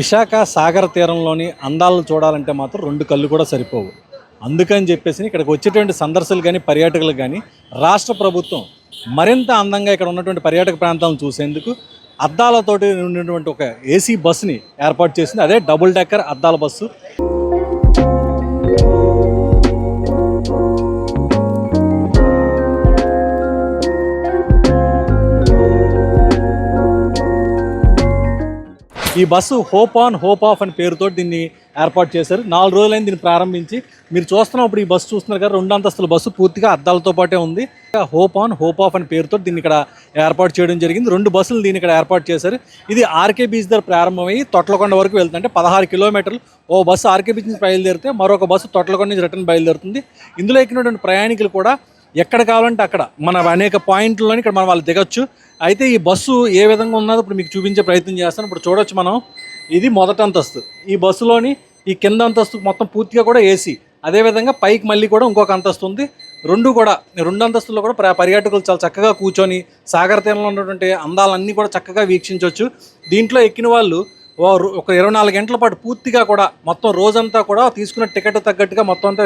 విశాఖ సాగర తీరంలోని అందాలను చూడాలంటే మాత్రం రెండు కళ్ళు కూడా సరిపోవు. అందుకని చెప్పేసి ఇక్కడికి వచ్చేటువంటి సందర్శకులు కానీ పర్యాటకులు కానీ రాష్ట్ర ప్రభుత్వం మరింత అందంగా ఇక్కడ ఉన్నటువంటి పర్యాటక ప్రాంతాలను చూసేందుకు అద్దాలతోటి ఉన్నటువంటి ఒక ఏసీ బస్సుని ఏర్పాటు చేసింది. అదే డబుల్ డెక్కర్ అద్దాల బస్సు. ఈ bus hop on hop off అనే పేరుతో దీన్ని ఏర్పాటు చేశారు. నాలుగు రోజులైన దీన్ని ప్రారంభించి. మీరు చూస్తున్నప్పుడు ఈ బస్సు చూస్తున్నారు కదా రెండు అంతస్తుల బస్సు పూర్తిగా అద్దాలతో పాటే ఉంది. హోప్ ఆన్ హోప్ ఆఫ్ అనే పేరుతో దీన్ని ఇక్కడ ఏర్పాటు చేయడం జరిగింది. రెండు బస్సులు దీన్ని ఇక్కడ ఏర్పాటు చేశారు. ఇది ఆర్కే బీచ్ దగ్గర ప్రారంభమయ్యి తొట్లకొండ వరకు వెళ్తుంది అంటే పదహారు కిలోమీటర్లు. ఓ బస్సు ఆర్కే బీచ్ నుంచి బయలుదేరితే మరొక బస్సు తొట్లకొండ నుంచి రిటర్న్ బయలుదేరుతుంది. ఇందులో ఎక్కినటువంటి ప్రయాణికులు కూడా ఎక్కడ కావాలంటే అక్కడ మన అనేక పాయింట్లని ఇక్కడ మనం వాళ్ళు దిగొచ్చు. అయితే ఈ బస్సు ఏ విధంగా ఉన్నదో ఇప్పుడు మీకు చూపించే ప్రయత్నం చేస్తాను. ఇప్పుడు చూడొచ్చు మనం. ఇది మొదటి అంతస్తు. ఈ బస్సులోని ఈ కింద అంతస్తు మొత్తం పూర్తిగా కూడా ఏసీ అదేవిధంగా పైకి మళ్ళీ కూడా ఇంకొక అంతస్తు ఉంది. రెండు కూడా రెండు అంతస్తుల్లో కూడా పర్యాటకులు చాలా చక్కగా కూర్చొని సాగర తీరంలో ఉన్నటువంటి అందాలన్నీ కూడా చక్కగా వీక్షించవచ్చు దీంట్లో ఎక్కిన వాళ్ళు ఒక ఇరవై నాలుగు గంటల పాటు పూర్తిగా కూడా మొత్తం రోజంతా కూడా తీసుకున్న టికెట్ తగ్గట్టుగా మొత్తం అంతా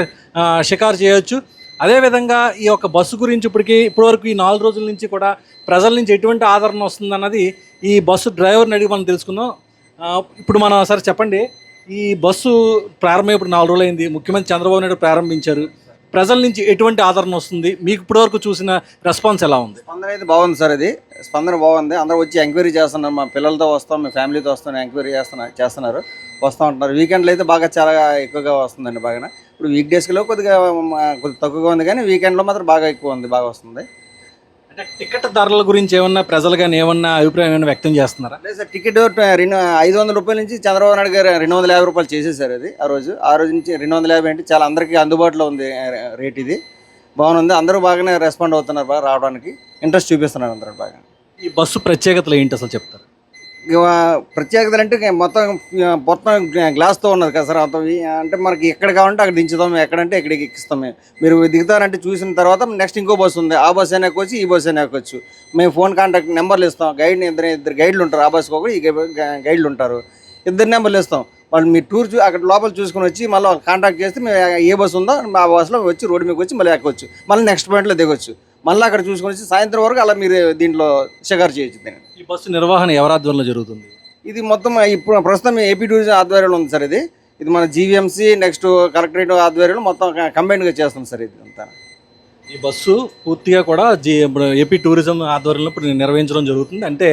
షికారు చేయొచ్చు. అదేవిధంగా ఈ యొక్క బస్సు గురించి ఇప్పటికి ఇప్పటివరకు ఈ నాలుగు రోజుల నుంచి కూడా ప్రజల నుంచి ఎటువంటి ఆదరణ వస్తుందన్నది ఈ బస్సు డ్రైవర్ని అడిగి మనం తెలుసుకుందాం. ఇప్పుడు మనం సరే చెప్పండి ఈ బస్సు ప్రారంభం ఇప్పుడు నాలుగు రోజులు అయింది ముఖ్యమంత్రి చంద్రబాబు నాయుడు ప్రారంభించారు. ప్రజల నుంచి ఎటువంటి ఆదరణ వస్తుంది? మీకు ఇప్పటివరకు చూసిన రెస్పాన్స్ ఎలా ఉంది? స్పందన అయితే బాగుంది సార్ ఇది. స్పందన బాగుంది. అందరూ వచ్చి ఎంక్వైరీ చేస్తున్నారు. మా పిల్లలతో వస్తాం మా ఫ్యామిలీతో వస్తాం ఎంక్వైరీ చేస్తున్నారు చేస్తున్నారు. వస్తూ ఉంటున్నారు. వీకెండ్లో అయితే బాగా చాలా ఎక్కువగా వస్తుందండి బాగా ఇప్పుడు వీక్ డేస్లో కొద్దిగా మ, కొద్దిగా తక్కువగా ఉంది కానీ వీకెండ్లో మాత్రం బాగా ఎక్కువ ఉంది బాగా వస్తుంది. అంటే టికెట్ ధరల గురించి ఏమన్నా ప్రజలు కానీ ఏమన్నా అభిప్రాయం ఏమైనా వ్యక్తం చేస్తున్నారా? లేదు సార్ టికెట్ రెండు ఐదు వందల రూపాయల నుంచి చంద్రబాబు నాయుడు గారు రెండు వందల యాభై రూపాయలు చేసేసారు అది ఆ రోజు. ఆ రోజు నుంచి రెండు వందల యాభై అంటే చాలా అందరికీ అందుబాటులో ఉంది రేట్ ఇది. బాగుంది అందరూ బాగానే రెస్పాండ్ అవుతున్నారు బాగా రావడానికి. ఇంట్రెస్ట్ చూపిస్తున్నారు అందరూ బాగా. ఈ బస్సు ప్రత్యేకతలు ఏంటి అసలు చెప్తారు? ప్రత్యేకతలు అంటే మొత్తం మొత్తం గ్లాస్తో ఉన్నది కదా సార్ అంత అంటే మనకి ఎక్కడ కావాలంటే అక్కడ దించుతాం ఎక్కడంటే ఎక్కడికి ఎక్కిస్తాం మీరు దిగుతారంటే చూసిన తర్వాత నెక్స్ట్ ఇంకో బస్సు ఉంది. ఆ బస్సు అయినా ఎక్కొచ్చు ఈ బస్సు అయినా ఎక్కొచ్చు మేము ఫోన్ కాంటాక్ట్ నెంబర్లు ఇస్తాం. గైడ్ ఇద్దరు ఇద్దరు గైడ్లు ఉంటారు. ఆ బస్సుకి ఒకటి ఈ గైడ్లు ఉంటారు. ఇద్దరు నెంబర్లు ఇస్తాం. వాళ్ళు మీ టూర్ చూ అక్కడ లోపల చూసుకొని వచ్చి మళ్ళీ కాంటాక్ట్ చేస్తే మేము ఏ బస్సు ఉందో ఆ బస్సులో వచ్చి రోడ్డు మీకు వచ్చి మళ్ళీ ఎక్కొచ్చు. మళ్ళీ నెక్స్ట్ పాయింట్లో దిగొచ్చు. మళ్ళీ అక్కడ చూసుకొని సాయంత్రం వరకు అలా మీరు దీంట్లో షికారు చేయొచ్చు దీన్ని. ఈ బస్సు నిర్వహణ ఎవరి ఆధ్వర్యంలో జరుగుతుంది? ఇది మొత్తం ఇప్పుడు ప్రస్తుతం ఏపీ టూరిజం ఆధ్వర్యంలో ఉంది సార్ ఇది. ఇది మన జీవీఎంసీ నెక్స్ట్ కలెక్టరేట్ ఆధ్వర్యంలో మొత్తం కంబైన్గా చేస్తాం సార్ ఇది అంతా. ఈ బస్సు పూర్తిగా కూడా జీ ఏపీ టూరిజం ఆధ్వర్యంలో ఇప్పుడు నిర్వహించడం జరుగుతుంది. అంటే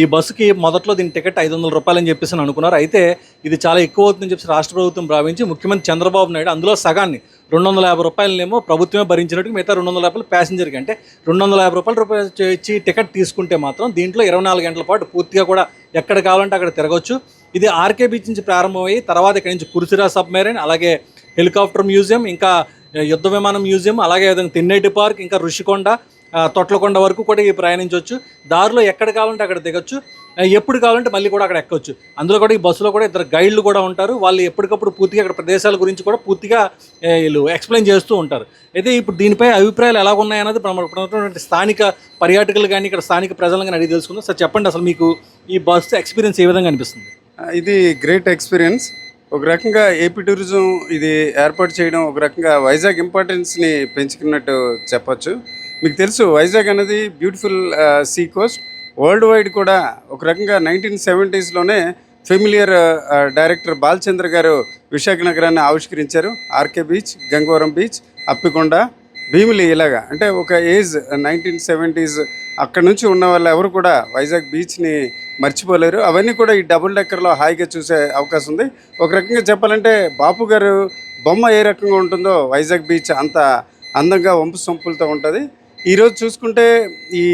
ఈ బస్సుకి మొదట్లో దీని టికెట్ ఐదు వందల రూపాయలు అని చెప్పేసి అని అనుకున్నారు. అయితే ఇది చాలా ఎక్కువ అవుతుందని చెప్పి రాష్ట్ర ప్రభుత్వం భావించి ముఖ్యమంత్రి చంద్రబాబు నాయుడు అందులో సగాన్ని రెండు వందల యాభై రూపాయలనేమో ప్రభుత్వమే భరించినట్టు మిగతా రెండు వందల రూపాయలు ప్యాసింజర్కి అంటే రెండు వందల యాభై రూపాయల రూపాయలు ఇచ్చి టికెట్ తీసుకుంటే మాత్రం దీంట్లో ఇరవై నాలుగు గంటల పాటు పూర్తిగా కూడా ఎక్కడ కావాలంటే అక్కడ తిరగొచ్చు. ఇది ఆర్కే బీచ్ నుంచి ప్రారంభమయ్యి తర్వాత ఇక్కడ నుంచి కుర్సిరా సబ్మెరైన్ అలాగే హెలికాప్టర్ మ్యూజియం ఇంకా యుద్ధ విమానం మ్యూజియం అలాగే విధంగా తిన్నేటి పార్క్ ఇంకా ఋషికొండ తొట్లకొండ వరకు కూడా ఈ ప్రయాణించవచ్చు. దారిలో ఎక్కడ కావాలంటే అక్కడ దిగొచ్చు. ఎప్పుడు కావాలంటే మళ్ళీ కూడా అక్కడ ఎక్కొచ్చు. అందులో కూడా ఈ బస్సులో కూడా ఇద్దరు గైడ్లు కూడా ఉంటారు. వాళ్ళు ఎప్పటికప్పుడు పూర్తిగా అక్కడ ప్రదేశాల గురించి కూడా పూర్తిగా వీళ్ళు ఎక్స్ప్లెయిన్ చేస్తూ ఉంటారు. అయితే ఇప్పుడు దీనిపై అభిప్రాయాలు ఎలా ఉన్నాయన్నది ఉన్నటువంటి స్థానిక పర్యాటకులు కానీ ఇక్కడ స్థానిక ప్రజలను కానీ అడిగి తెలుసుకుందాం. సార్ చెప్పండి అసలు మీకు ఈ బస్సు ఎక్స్పీరియన్స్ ఏ విధంగా అనిపిస్తుంది? ఇది గ్రేట్ ఎక్స్పీరియన్స్. ఒక రకంగా ఏపీ టూరిజం ఇది ఏర్పాటు చేయడం ఒక రకంగా వైజాగ్ ఇంపార్టెన్స్ని పెంచుకున్నట్టు చెప్పచ్చు. మీకు తెలుసు వైజాగ్ అనేది beautiful sea coast world wide కూడా ఒక రకంగా నైన్టీన్ సెవెంటీస్లోనే ఫెమిలియర్ డైరెక్టర్ బాలచంద్ర గారు విశాఖ నగరాన్ని ఆవిష్కరించారు. RK beach Gangavaram beach Appikonda Bheemili ఇలాగా. అంటే ఒక ఏజ్ నైన్టీన్ సెవెంటీస్ అక్కడ నుంచి ఉన్న వాళ్ళు ఎవరు కూడా వైజాగ్ బీచ్ని మర్చిపోలేరు. అవన్నీ కూడా ఈ డబుల్ డెక్కర్లో హాయిగా చూసే అవకాశం ఉంది. ఒక రకంగా చెప్పాలంటే బాపు గారు బొమ్మ ఏ రకంగా ఉంటుందో వైజాగ్ బీచ్ అంత అందంగా వంపు సొంపులతో ఉంటుంది. ఈరోజు చూసుకుంటే ఈ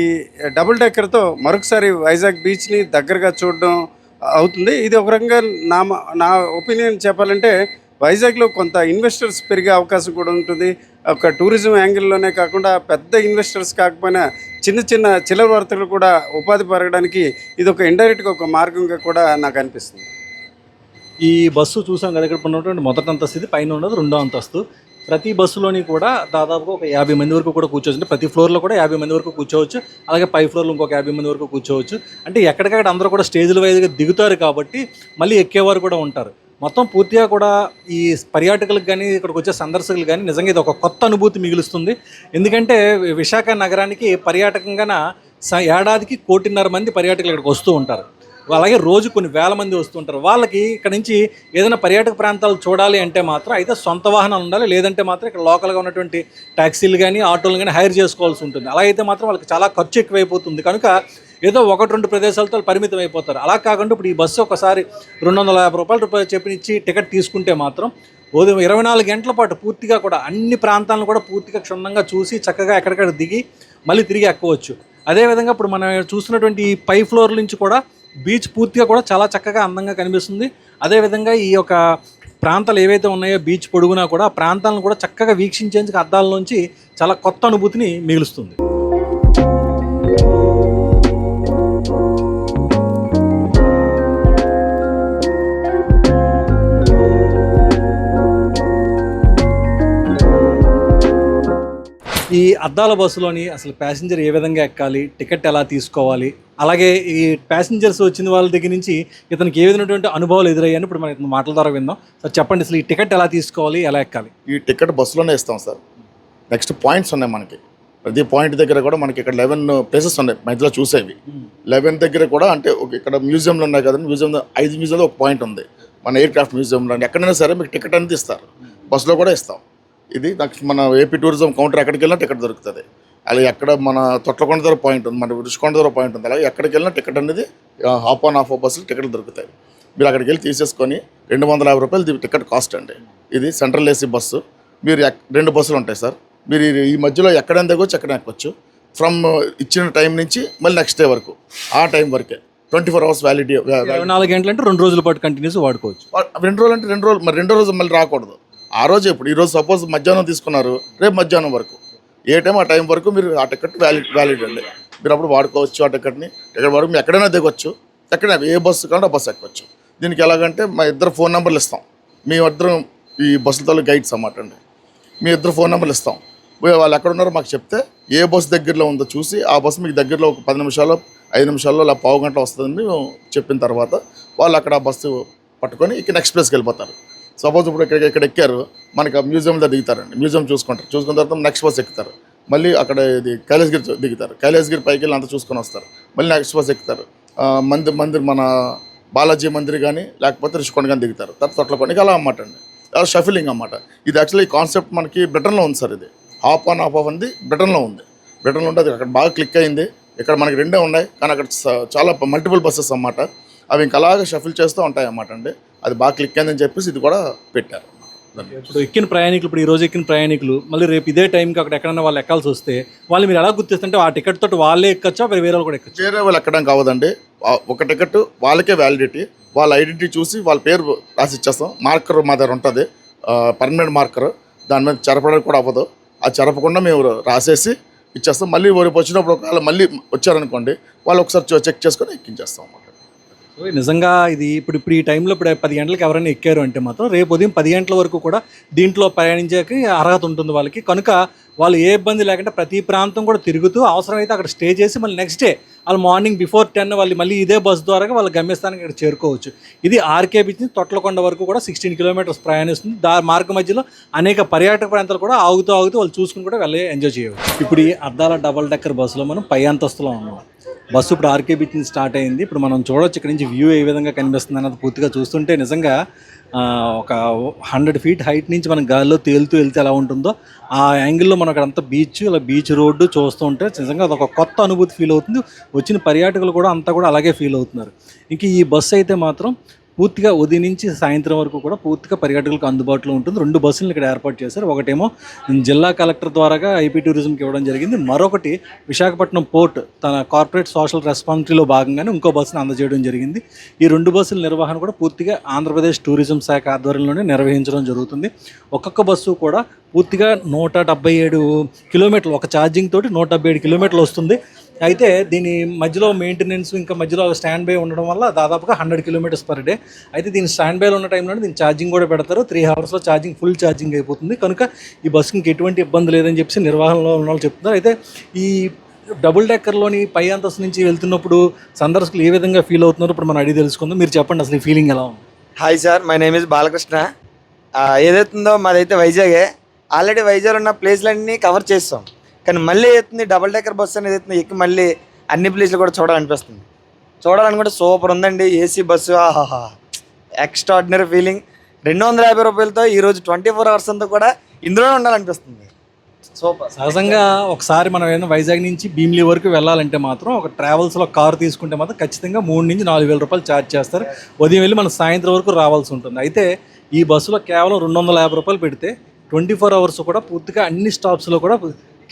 డబుల్ డెక్కర్తో మరొకసారి వైజాగ్ బీచ్ని దగ్గరగా చూడడం అవుతుంది. ఇది ఒక రకంగా నా నా ఒపీనియన్ చెప్పాలంటే వైజాగ్లో కొంత ఇన్వెస్టర్స్ పెరిగే అవకాశం కూడా ఉంటుంది. ఒక టూరిజం యాంగిల్లోనే కాకుండా పెద్ద ఇన్వెస్టర్స్ కాకపోయినా చిన్న చిన్న చిల్లర వర్తకులు కూడా ఉపాధి పెరగడానికి ఇది ఒక ఇండైరెక్ట్గా ఒక మార్గంగా కూడా నాకు అనిపిస్తుంది. ఈ బస్సు చూసాం కదా ఇక్కడ ఉన్నటువంటి మొదటి అంతస్తు ఇది పైన ఉన్నది రెండో అంతస్తు. ప్రతి బస్సులోని కూడా దాదాపుగా ఒక యాభై మంది వరకు కూడా కూర్చోవచ్చు. ప్రతి ఫ్లోర్లో కూడా యాభై మంది వరకు కూర్చోవచ్చు. అలాగే పై ఫ్లోర్లో ఇంకొక యాభై మంది వరకు కూర్చోవచ్చు. అంటే ఎక్కడికక్కడ అందరూ కూడా స్టేజ్ల వైజ్గా దిగుతారు కాబట్టి మళ్ళీ ఎక్కేవారు కూడా ఉంటారు. మొత్తం పూర్తిగా కూడా ఈ పర్యాటకులకు కానీ ఇక్కడికి వచ్చే సందర్శకులు కానీ నిజంగా ఇది ఒక కొత్త అనుభూతి మిగులుస్తుంది. ఎందుకంటే విశాఖ నగరానికి పర్యాటకంగా స- ఏడాదికి కోటిన్నర మంది పర్యాటకులు ఇక్కడికి వస్తూ ఉంటారు. అలాగే రోజు కొన్ని వేల మంది వస్తుంటారు వాళ్ళకి ఇక్కడ నుంచి ఏదైనా పర్యాటక ప్రాంతాలు చూడాలి అంటే మాత్రం అయితే సొంత వాహనాలు ఉండాలి. లేదంటే మాత్రం ఇక్కడ లోకల్గా ఉన్నటువంటి ట్యాక్సీలు కానీ ఆటోలు కానీ హైర్ చేసుకోవాల్సి ఉంటుంది. అలా అయితే మాత్రం వాళ్ళకి చాలా ఖర్చు ఎక్కువైపోతుంది. కనుక ఏదో ఒకటి రెండు ప్రదేశాలతో పరిమితం అయిపోతారు. అలా కాకుండా ఇప్పుడు ఈ బస్సు ఒకసారి రెండు వందల యాభై రూపాయలు రూపాయలు చెప్పినిచ్చి టికెట్ తీసుకుంటే మాత్రం ఉదయం ఇరవై నాలుగు గంటల పాటు పూర్తిగా కూడా అన్ని ప్రాంతాలను కూడా పూర్తిగా క్షుణ్ణంగా చూసి చక్కగా ఎక్కడికక్కడ దిగి మళ్ళీ తిరిగి ఎక్కవచ్చు. అదేవిధంగా ఇప్పుడు మనం చూస్తున్నటువంటి ఈ పై ఫ్లోర్ నుంచి కూడా బీచ్ పూర్తిగా కూడా చాలా చక్కగా అందంగా కనిపిస్తుంది. అదేవిధంగా ఈ యొక్క ప్రాంతాలు ఏవైతే ఉన్నాయో బీచ్ పొడుగునా కూడా ప్రాంతాలను కూడా చక్కగా వీక్షించేందుకు అద్దాల నుంచి చాలా కొత్త అనుభూతిని మిగులుస్తుంది. ఈ అద్దాల బస్సులోని అసలు ప్యాసింజర్ ఏ విధంగా ఎక్కాలి? టికెట్ ఎలా తీసుకోవాలి? అలాగే ఈ ప్యాసింజర్స్ వచ్చిన వాళ్ళ దగ్గర నుంచి ఇతనికి ఏ విధమైనటువంటి అనుభవాలు ఎదురయ్యాయని ఇప్పుడు మనం ఇతను మాటల ద్వారా విందాం. సార్ చెప్పండి అసలు ఈ టికెట్ ఎలా తీసుకోవాలి? ఎలా ఎక్కాలి? ఈ టికెట్ బస్సులోనే ఇస్తాం సార్. నెక్స్ట్ పాయింట్స్ ఉన్నాయి మనకి. ప్రతి పాయింట్ దగ్గర కూడా మనకి ఇక్కడ లెవెన్ ప్లేసెస్ ఉన్నాయి. మధ్యలో చూసేవి. లెవెన్ దగ్గర కూడా అంటే ఒక ఇక్కడ మ్యూజియంలో ఉన్నాయి కదండి. మ్యూజియం ఐదు మ్యూజియంలో ఒక పాయింట్ ఉంది. మన ఎయిర్ క్రాఫ్ట్ మ్యూజియంలో. ఎక్కడైనా సరే మీకు టికెట్ అనేది ఇస్తారు. బస్సులో కూడా ఇస్తాం. ఇది నాకు మన ఏపీ టూరిజం కౌంటర్ ఎక్కడికి వెళ్ళినా టికెట్ దొరుకుతుంది. అలాగే ఎక్కడ మన తొట్లకొండ దగ్గర పాయింట్ ఉంది మన రుషికొండ దగ్గర పాయింట్ ఉంది. అలాగే ఎక్కడికి వెళ్ళినా టికెట్ అనేది హాఫ్ ఆన్ హాఫ్ బస్సులు టికెట్లు దొరుకుతాయి. మీరు అక్కడికి వెళ్ళి తీసేసుకొని రెండు వందల యాభై రూపాయలు టికెట్ కాస్ట్ అండి. ఇది సెంట్రల్ ఏసీ బస్సు. మీరు ఎక్- రెండు బస్సులు ఉంటాయి సార్. మీరు ఈ- మధ్యలో ఎక్కడైనా దిగొచ్చు ఎక్కడ ఎక్కొచ్చు. ఫ్రమ్ ఇచ్చిన టైం నుంచి మళ్ళీ నెక్స్ట్ డే వరకు ఆ టైం వరకే. ట్వంటీ ఫోర్ అవర్స్ వ్యాలిటీ నాలుగు గంటలు అంటే రెండు రోజుల పాటు కంటిన్యూస్ వాడుకోవచ్చు. రెండు రోజులు అంటే రెండు రోజులు మరి రెండో రోజు మళ్ళీ రాకూడదు. ఆ రోజు ఇప్పుడు ఈ రోజు సపోజ్ మధ్యాహ్నం తీసుకున్నారు రేపు మధ్యాహ్నం వరకు. ఏ టైం ఆ టైం వరకు మీరు ఆ టికెట్ వ్యాలిడ్ వ్యాలిడ్ అండి. మీరు అప్పుడు వాడుకోవచ్చు ఆ టికెట్ని. టికెట్ వరకు మీరు ఎక్కడైనా దిగొచ్చు. ఎక్కడ ఏ బస్సు కావాలంటే ఆ బస్సు ఎక్కవచ్చు దీనికి ఎలాగంటే మా ఇద్దరు ఫోన్ నెంబర్లు ఇస్తాం. మేమిద్దరం ఈ బస్సులతో గైడ్స్ అన్నమాట అండి. మీ ఇద్దరు ఫోన్ నెంబర్లు ఇస్తాం. వాళ్ళు ఎక్కడ ఉన్నారో మాకు చెప్తే ఏ బస్సు దగ్గరలో ఉందో చూసి ఆ బస్సు మీకు దగ్గరలో ఒక పది నిమిషాల్లో ఐదు నిమిషాల్లో అలా పావు గంట వస్తుందని మేము చెప్పిన తర్వాత వాళ్ళు అక్కడ ఆ బస్సు పట్టుకొని ఇక నెక్స్ట్ ప్లేస్కి వెళ్ళిపోతారు. సపోజ్ ఇప్పుడు ఇక్కడ ఇక్కడ ఎక్కారు మనకి ఆ మ్యూజియంలో దిగుతారండి. మ్యూజియం చూసుకుంటారు. చూసుకున్న తర్వాత నెక్స్ట్ బస్ ఎక్కుతారు. మళ్ళీ అక్కడ ఇది కైలాసగిరి దిగుతారు. కైలాసగిరి పైకి వెళ్ళి అంతా చూసుకొని వస్తారు. మళ్ళీ నెక్స్ట్ బస్ ఎక్కుతారు. మందిర్ మందిర్ మన బాలాజీ మందిర్ కానీ లేకపోతే రిషికొండ కానీ దిగుతారు. తర్వాత తొట్లకొండకి అలా అన్నమాట అండి. అలా షఫిలింగ్ అన్నమాట. ఇది యాక్చువల్లీ ఈ కాన్సెప్ట్ మనకి బ్రిటన్లో ఉంది సార్ ఇది. హాఫ్ ఆన్ హాఫ్ ఆఫ్ ఉంది బ్రిటన్లో ఉంది. బ్రిటన్లో ఉంటే అది అక్కడ బాగా క్లిక్ అయింది. ఇక్కడ మనకి రెండే ఉన్నాయి. కానీ అక్కడ చాలా మల్టిపుల్ బస్సెస్ అన్నమాట. అవి ఇంకా అలాగే షఫిల్ చేస్తూ ఉంటాయి అన్నమాట అండి. అది బాగా క్లిక్ అయిందని చెప్పేసి ఇది కూడా పెట్టారు. ఇప్పుడు ఎక్కిన ప్రయాణికులు ఇప్పుడు ఈ రోజు ఎక్కిన ప్రయాణికులు మళ్ళీ రేపు ఇదే టైంకి అక్కడ ఎక్కడైనా వాళ్ళు ఎక్కాల్సి వస్తే వాళ్ళు మీరు ఎలా గుర్తిస్తుంటే ఆ టికెట్ తోటి వాళ్ళే ఎక్కచ్చా వేరే వాళ్ళు కూడా ఎక్కచ్చు? వేరే వాళ్ళు ఎక్కడం కావదండి. ఒక టికెట్ వాళ్ళకే వ్యాలిడిటీ వాళ్ళ ఐడెంటిటీ చూసి వాళ్ళ పేరు రాసి ఇచ్చేస్తాం. మార్కర్ మా దగ్గర ఉంటుంది. పర్మనెంట్ మార్కర్ దాని మీద చెరపడానికి కూడా అవ్వదు. ఆ చెరపకుండా మేము రాసేసి ఇచ్చేస్తాం. మళ్ళీ రేపు వచ్చినప్పుడు ఒకవేళ మళ్ళీ వచ్చారనుకోండి వాళ్ళు ఒకసారి చెక్ చేసుకొని ఎక్కించేస్తాం అన్నమాట. నిజంగా ఇది ఇప్పుడు ఇప్పుడు ఈ టైంలో ఇప్పుడు పది గంటలకు ఎవరైనా ఎక్కారు అంటే మాత్రం రేపు ఉదయం పది గంటల వరకు కూడా దీంట్లో ప్రయాణించేకి అర్హత ఉంటుంది వాళ్ళకి. కనుక వాళ్ళు ఏ ఇబ్బంది లేకుండా ప్రతి ప్రాంతం కూడా తిరుగుతూ అవసరమైతే అక్కడ స్టే చేసి మళ్ళీ నెక్స్ట్ డే వాళ్ళు మార్నింగ్ బిఫోర్ టెన్ వాళ్ళు మళ్ళీ ఇదే బస్ ద్వారా వాళ్ళు గమ్యస్థానానికి ఇక్కడ చేరుకోవచ్చు. ఇది ఆర్కే బీచ్ తొట్లకొండ వరకు కూడా సిక్స్టీన్ కిలోమీటర్స్ ప్రయాణిస్తుంది. దా మార్గ మధ్యలో అనేక పర్యాటక ప్రాంతాలు కూడా ఆగుతూ ఆగుతూ వాళ్ళు చూసుకుని కూడా వెళ్ళి ఎంజాయ్ చేయవచ్చు. ఇప్పుడు ఈ అద్దాల డబల్ డెక్కర్ బస్సులో మనం పై అంతస్తులో ఉన్నాం. బస్సు ఇప్పుడు ఆర్కే బీచ్ నుంచి స్టార్ట్ అయింది. ఇప్పుడు మనం చూడొచ్చు ఇక్కడ నుంచి వ్యూ ఏ విధంగా కనిపిస్తుంది అన్నది పూర్తిగా చూస్తుంటే నిజంగా ఒక హండ్రెడ్ ఫీట్ హైట్ నుంచి మనం గాలిలో తేలుతూ వెళ్తే ఎలా ఉంటుందో ఆ యాంగిల్లో మనం అక్కడ అంతా బీచ్ ఇలా బీచ్ రోడ్డు చూస్తూ ఉంటే నిజంగా అదొక కొత్త అనుభూతి ఫీల్ అవుతుంది. వచ్చిన పర్యాటకులు కూడా అంతా కూడా అలాగే ఫీల్ అవుతున్నారు. ఇంక ఈ బస్సు అయితే మాత్రం పూర్తిగా ఉదయం నుంచి సాయంత్రం వరకు కూడా పూర్తిగా పర్యాటకులకు అందుబాటులో ఉంటుంది. రెండు బస్సులను ఇక్కడ ఏర్పాటు చేశారు. ఒకటేమో జిల్లా కలెక్టర్ ద్వారాగా ఐపీ టూరిజంకి ఇవ్వడం జరిగింది. మరొకటి విశాఖపట్నం పోర్ట్ తన కార్పొరేట్ సోషల్ రెస్పాన్సిబిలిటీలో భాగంగానే ఇంకో బస్సును అందజేయడం జరిగింది. ఈ రెండు బస్సుల నిర్వహణ కూడా పూర్తిగా ఆంధ్రప్రదేశ్ టూరిజం శాఖ ఆధ్వర్యంలోనే నిర్వహించడం జరుగుతుంది. ఒక్కొక్క బస్సు కూడా పూర్తిగా నూట డెబ్బై ఏడు కిలోమీటర్లు ఒక ఛార్జింగ్ తోటి నూట డెబ్బై ఏడు కిలోమీటర్లు వస్తుంది. అయితే దీని మధ్యలో మెయింటెనెన్స్ ఇంకా మధ్యలో స్టాండ్ బై ఉండడం వల్ల దాదాపుగా హండ్రెడ్ కిలోమీటర్స్ పర్ డే అయితే దీని స్టాండ్ బైలో ఉన్న టైంలో దీని ఛార్జింగ్ కూడా పెడతారు. త్రీ అవర్స్లో ఛార్జింగ్ ఫుల్ ఛార్జింగ్ అయిపోతుంది. కనుక ఈ బస్సుకి ఇంక ఎటువంటి ఇబ్బంది లేదని చెప్పి నిర్వహణలో ఉన్న వాళ్ళు చెప్తున్నారు. అయితే ఈ డబుల్ డెక్కర్లోని పై అంతస్తు నుంచి వెళ్తున్నప్పుడు సందర్శకులు ఏ విధంగా ఫీల్ అవుతున్నారు ఇప్పుడు మనం అడిగి తెలుసుకుందాం. మీరు చెప్పండి అసలు ఈ ఫీలింగ్ ఎలా ఉంది? Hi sir my name is Balakrishna. ఏదైతుందో మాదైతే వైజాగే. ఆల్రెడీ వైజాగ్ ఉన్న ప్లేస్లన్నీ కవర్ చేస్తాం. కానీ మళ్ళీ అవుతుంది డబుల్ డెక్కర్ బస్సు అనేది అవుతుంది ఎక్కి మళ్ళీ అన్ని ప్లేస్లు కూడా చూడాలనిపిస్తుంది. చూడాలనుకుంటే సూపర్ ఉందండి ఏసీ బస్సు ఆహాహా. ఎక్స్ట్రాడినరీ ఫీలింగ్ రెండు వందల యాభై రూపాయలతో ఈరోజు ట్వంటీ ఫోర్ అవర్స్ అంతా కూడా ఇందులోనే ఉండాలనిపిస్తుంది. సూపర్. సహజంగా ఒకసారి మనం ఏదైనా వైజాగ్ నుంచి భీమిలి వరకు వెళ్ళాలంటే మాత్రం ఒక ట్రావెల్స్లో కార్ తీసుకుంటే మాత్రం ఖచ్చితంగా మూడు నుంచి నాలుగు వేల రూపాయలు ఛార్జ్ చేస్తారు. ఉదయం వెళ్ళి మనం సాయంత్రం వరకు రావాల్సి ఉంటుంది. అయితే ఈ బస్సులో కేవలం రెండు వందల యాభై రూపాయలు పెడితే ట్వంటీ ఫోర్ అవర్స్ కూడా పూర్తిగా అన్ని స్టాప్స్లో కూడా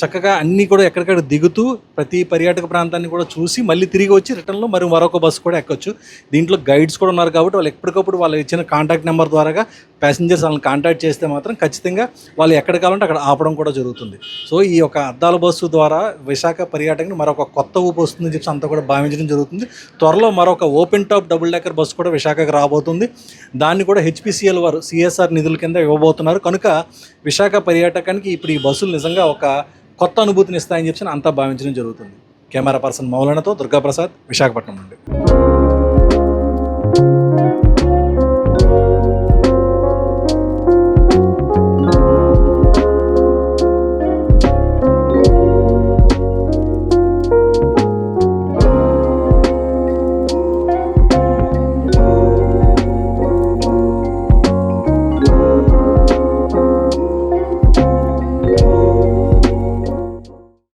చక్కగా అన్నీ కూడా ఎక్కడికక్కడ దిగుతూ ప్రతి పర్యాటక ప్రాంతాన్ని కూడా చూసి మళ్ళీ తిరిగి వచ్చి రిటర్న్లో మరి మరొక బస్సు కూడా ఎక్కొచ్చు. దీంట్లో గైడ్స్ కూడా ఉన్నారు కాబట్టి వాళ్ళు ఎప్పటికప్పుడు వాళ్ళు ఇచ్చిన కాంటాక్ట్ నెంబర్ ద్వారా ప్యాసింజర్స్ వాళ్ళని కాంటాక్ట్ చేస్తే మాత్రం ఖచ్చితంగా వాళ్ళు ఎక్కడ కావాలంటే అక్కడ ఆపడం కూడా జరుగుతుంది. సో ఈ యొక్క అద్దాల బస్సు ద్వారా విశాఖ పర్యాటకని మరొక కొత్త ఊపు వస్తుందని చెప్పి అంతా కూడా భావించడం జరుగుతుంది. త్వరలో మరొక open top double decker bus కూడా విశాఖకు రాబోతుంది. దాన్ని కూడా హెచ్పిసిఎల్ వారు సిఎస్ఆర్ నిధుల కింద ఇవ్వబోతున్నారు. కనుక విశాఖ పర్యాటకానికి ఇప్పుడు ఈ బస్సులు నిజంగా ఒక కొత్త అనుభూతిని ఇస్తాయని చెప్పి అంతా భావించడం జరుగుతుంది. కెమెరా పర్సన్ మౌలనతో దుర్గాప్రసాద్ విశాఖపట్నం నుండి.